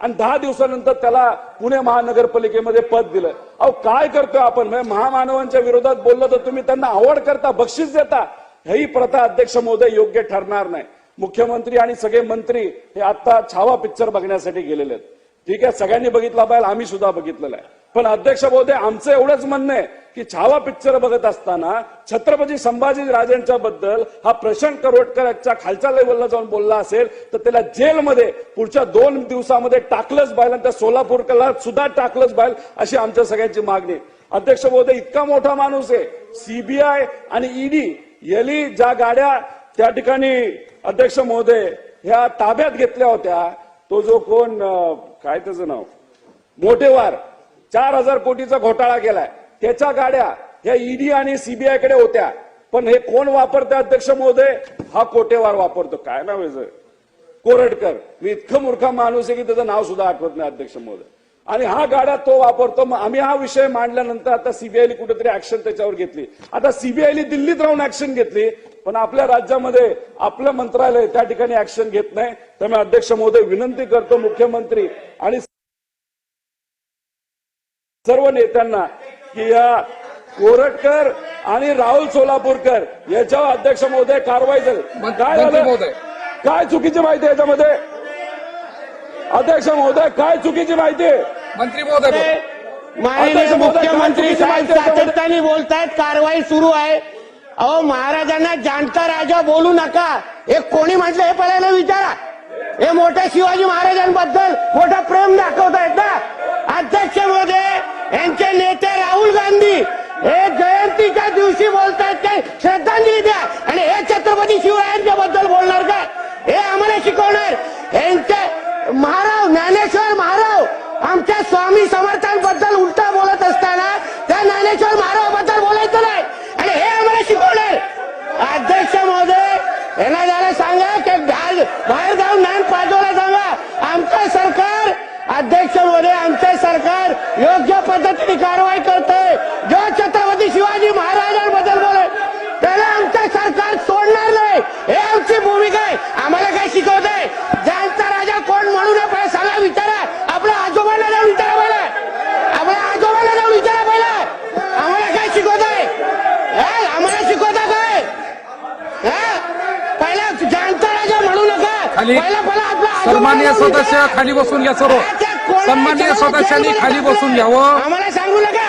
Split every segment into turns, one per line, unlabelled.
आणि दहा दिवसानंतर त्याला पुणे महानगरपालिकेमध्ये पद दिलं. अहो काय करतोय आपण? म्हणजे महामानवांच्या विरोधात बोललो तर तुम्ही त्यांना आवड करता बक्षीस देता. ही प्रथा अध्यक्ष महोदय योग्य ठरणार नाही. मुख्यमंत्री आणि सगळे मंत्री हे आता छावा पिक्चर बघण्यासाठी गेलेले आहेत. ठीक आहे सगळ्यांनी बघितला पाहिजे आम्ही सुद्धा बघितलेला आहे. पण अध्यक्ष महोदय आमचं एवढंच म्हणणं आहे की छावा पिक्चर बघत असताना छत्रपती संभाजी राजांच्या बद्दल हा प्रशांत करोडकरच्या खालच्या लेवलला जाऊन बोलला असेल तर त्याला जेलमध्ये पुढच्या दोन दिवसामध्ये टाकलंच पाहिजे आणि त्या सोलापूरला सुद्धा टाकलंच पाहिजे अशी आमच्या सगळ्यांची मागणी अध्यक्ष महोदय इतका मोठा माणूस आहे. सीबीआय आणि ईडी यांनी ज्या गाड्या त्या ठिकाणी अध्यक्ष महोदय ह्या ताब्यात घेतल्या होत्या तो जो कोण काय त्याचं नाव? मोठेवार चार हजार कोटीचा घोटाळा केलाय. त्याच्या गाड्या ह्या ईडी आणि सीबीआयकडे होत्या. पण हे कोण वापरते अध्यक्ष महोदय? हा कोटेवार वापरतो. काय नाव कोरडकर. कोरटकर मी इतकं मूर्खा माणूस आहे की त्याचं नाव सुद्धा आठवत नाही अध्यक्ष महोदय. आणि हा गाड्या तो वापरतो. मग आम्ही हा विषय मांडल्यानंतर आता सीबीआयने कुठेतरी ऍक्शन त्याच्यावर घेतली. आता सीबीआयने दिल्लीत राहून ऍक्शन घेतली. पण आपल्या राज्यामध्ये आपलं मंत्रालय त्या ठिकाणी ऍक्शन घेत नाही. त्यामुळे अध्यक्ष महोदय विनंती करतो मुख्यमंत्री आणि सर्व नेत्यांना की या कोरटकर आणि राहुल सोलापूरकर याच्यावर अध्यक्ष महोदय कारवाई झाली. काय
मंत्री
झालं. काय चुकीची माहिती आहे याच्यामध्ये? अध्यक्ष महोदय काय चुकीची माहिती आहे?
मंत्री महोदय
मुख्यमंत्री साहेब? सातत्याने बोलतायत कारवाई सुरू आहे. अहो महाराजांना जाणता राजा बोलू नका. हे कोणी म्हटलं हे पहिल्यांदा विचारा. हे मोठ्या शिवाजी महाराजांबद्दल मोठं प्रेम दाखवतायत ना. अध्यक्ष महोदय यांचे नेते राहुल गांधी हे जयंतीच्या दिवशी बोलतायत ते श्रद्धांजली द्या. आणि हे छत्रपती शिवरायांच्या बद्दल बोलणार का? हे आम्हाला शिकवणार. यांचे महाराव ज्ञानेश्वर महाराव आमच्या स्वामी समर्थांबद्दल उलटा बोलत असताना त्या ज्ञानेश्वर महारावाबद्दल बोलायचं नाही. आणि हे आम्हाला शिकवणार. अध्यक्ष महोदय यांना जरा सांगा की बाहेर जाऊन ज्ञान पाठवला अध्यक्ष महोदय आमचं सरकार योग्य पद्धतीने कारवाई करतंय. जो छत्रपती शिवाजी महाराजांबद्दल बोले त्याला आमचं सरकार सोडणार नाही. हे आमची भूमिका आहे. आम्हाला काय शिकवत आहे जाणता राजा कोण म्हणू नये पहिला सांगा विचारा. आपल्या आजोबांना जाऊन विचारा पहिला. आपल्या आजोबांना जाऊन विचारा पहिला. आम्हाला काय शिकवत आहे? आम्हाला शिकवता काय? पहिला जाणता राजा म्हणू नका. पहिला पहिला
सन्माननीय
जाऊन
सदस्य. खाली बसून घ्या सर्व. सन्माननीय सदस्यांनी खाली बसून? घ्यावं.
आम्हाला सांगू नका.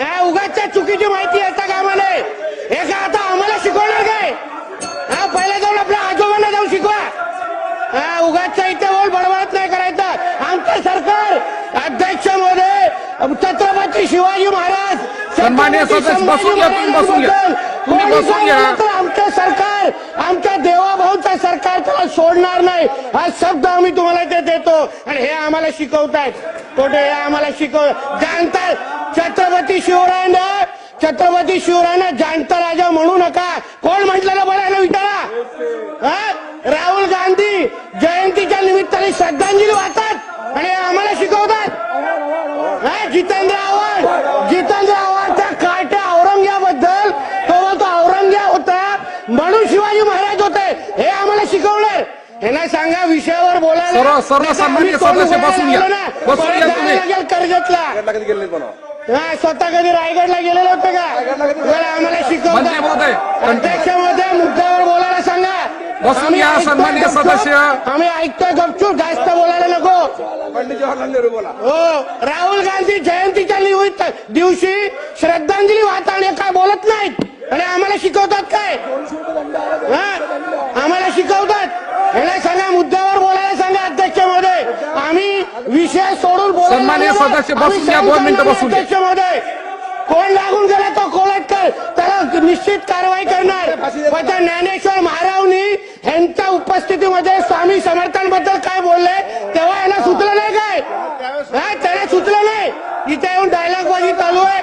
हा, उगाचच्या चुकीची माहिती येता का आम्हाला? हे का आता आम्हाला शिकवणार काय? हा पहिला जाऊन आपल्या आजोबांना जाऊन शिकवा. हा उगाचच्या इथे बोल बडबडत नाही करायचं. आमचं सरकार अध्यक्ष महोदय छत्रपती शिवाजी महाराज
सन्माननीय
छत्रपती
सदस्य, बसून घ्या, तुम्ही बसून घ्या. तुम्ही बसून घ्या.
आमचं सरकार आमच्या देवाभाऊचं सरकार त्याला सोडणार नाही. हा शब्द आम्ही तुम्हाला ते देतो. आणि हे आम्हाला शिकवतायत. कोठे हे आम्हाला शिकव जाणताय. छत्रपती शिवरायांना छत्रपती शिवरायांना जाणता राजा म्हणू नका. कोण म्हटलेलं बोलायला विचारा? हा? राहुल गांधी जयंतीच्या निमित्ताने श्रद्धांजली वाहतात आणि हे आम्हाला शिकवतात हा, जितेंद्र आव्हाड जितेंद्र आव्हाडच्या काट्या औरंग्याबद्दल तो बोलतो औरंग्या होता म्हणून शिवाजी महाराज होते हे आम्हाला शिकवणार यांना सांगा विषयावर बोलायला.
सर्व- सर्व सदस्य बसून घ्या. बसून
कर्जतला. स्वतः कधी रायगडला गेलेलो होते का? बरं, आम्हाला
मंत्री महोदय,
अध्यक्ष महोदय मुद्द्यावर बोलायला सांगा.
बसून
आम्ही
घ्या,
ऐकतोय
सन्माननीय
गपचूप.
सदस्य.
आम्ही ऐकतोय गपचूप जास्त बोलायला नको.
पंडित जवाहरलाल नेहरू बोला.
हो राहुल गांधी जयंतीच्या निमित्त दिवशी श्रद्धांजली वाहताना काय बोलत नाहीत? आणि आम्हाला शिकवतात काय? हा? आम्हाला शिकवतात. याला सांगा मुद्द्यावर बोलायला सांगा अध्यक्ष महोदय आम्ही विषय सोडून बोलायला
सन्माननीय
लागलो.
सदस्य
आम्ही
बसून घ्या,
सहन
दोन मिनिटं
करणार
बसून घ्या.
अध्यक्ष महोदय कोण लागून गेला तो कोलटकर त्याला निश्चित कारवाई करणार. पण त्या ज्ञानेश्वर महारावनी यांच्या उपस्थितीमध्ये स्वामी समर्थांबद्दल काय बोलले तेव्हा यांना सुचलं नाही काय? हा, त्याला सुचलं नाही इथे येऊन डायलॉग बाजी चालू आहे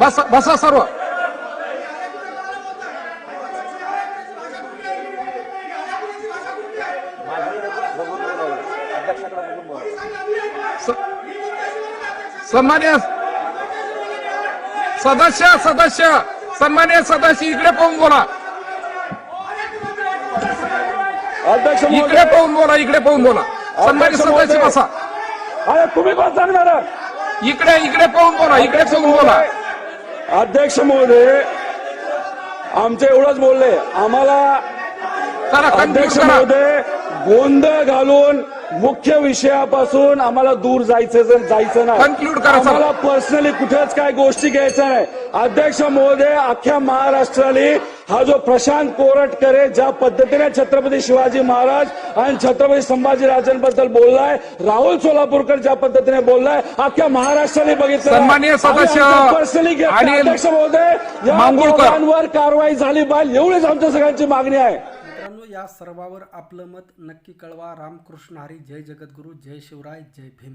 बसा बसा सर्व. सन्मान्य सदस्य सदस्य सन्मान्य सदस्य इकडे पाहून बोला.
अध्यक्ष
इकडे पाहून बोला इकडे पाहून बोला. सन्मान्य सदस्य. बसा.
अरे तुम्ही सांगणार
इकडे इकडे पाहून बोला इकडे पाहून बोला.
अध्यक्ष महोदय आमचे एवढंच बोलले. आम्हाला अध्यक्ष महोदय गोंधळ घालून मुख्य विषयापासून आम्हाला दूर जायचं जायचं नाही. आम्हाला पर्सनली कुठेच काय गोष्टी घ्यायच्या नाही. अध्यक्ष महोदय अख्ख्या महाराष्ट्राने हा जो प्रशांत कोरटकरे ज्या पद्धतीने छत्रपती शिवाजी महाराज आणि छत्रपती संभाजी राजांबद्दल बोललाय राहुल सोलापूरकर ज्या पद्धतीने बोललाय अख्ख्या महाराष्ट्राने बघितलं.
सदस्य आणि
अध्यक्ष महोदय या कारवाई झाली पाहिजे एवढीच आमच्या सगळ्यांची मागणी आहे.
मित्रांनो या सर्वावर आपलं मत नक्की कळवा. रामकृष्ण हरी जय जगद्गुरू जय शिवराय जय भीम.